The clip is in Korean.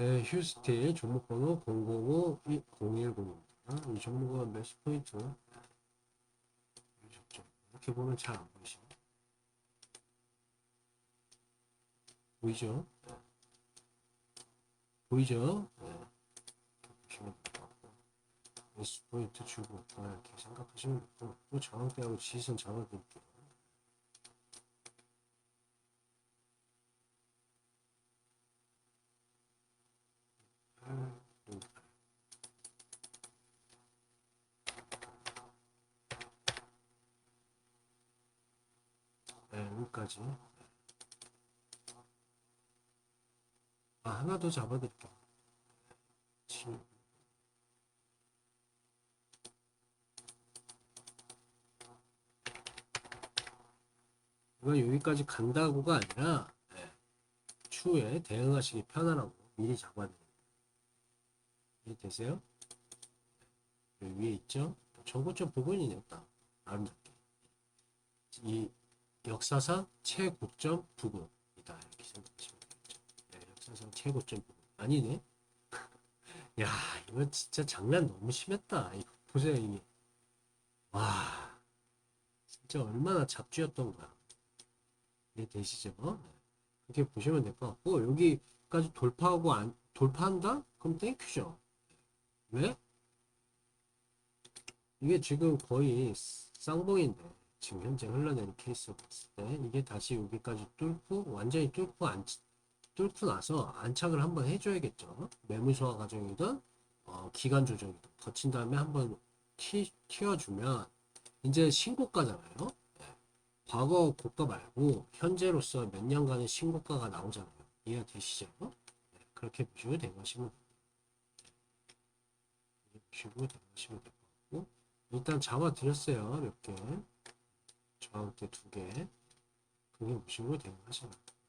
네, 휴스틸 종목번호 005-010입니다. 이 종목은 매수 포인트? 이렇게 보면 잘 안 보이시죠? 보이죠? 보이죠? 네. 보시면 될 것 같고 매수 포인트 주고 있다 이렇게 생각하시면 되고 또 저항대하고 지지선 잡아드릴게요. 네, 여기까지. 아, 하나 더 잡아드릴게요. 칠. 이건 여기까지 간다고가 아니라 네, 추후에 대응하시기 편하라고 미리 잡아드립니다. 이해되세요? 여기 위에 있죠? 저고점 부분이네요. 딱 아름답게. 이 역사상 최고점 부분이다 이렇게 생각하시면 되겠죠. 네, 역사상 최고점 부분 아니네. 야 이거 진짜 장난 너무 심했다. 이거 보세요 이게 와 진짜 얼마나 잡쥐였던 거야. 이해 되시죠? 네. 그렇게 보시면 될 것 같고 여기까지 돌파하고 안 돌파한다? 그럼 땡큐죠. 왜? 이게 지금 거의 쌍봉인데 지금 현재 흘러내는 케이스 봤을 때 이게 다시 여기까지 뚫고 완전히 뚫고 안 뚫고 나서 안착을 한번 해줘야겠죠. 매물 소화 과정이든 어, 기간 조정이든 거친 다음에 한번 튀, 튀어주면 이제 신고가잖아요. 네. 과거 고가 말고 현재로서 몇 년간의 신고가가 나오잖아요. 이해가 되시죠? 네, 그렇게 보시고 대응하시면 네. 보시고 대응하시면 될 것 같고 일단 잡아드렸어요. 몇 개. 저항대 두 개. 그게 보시고 대응하시면 돼요.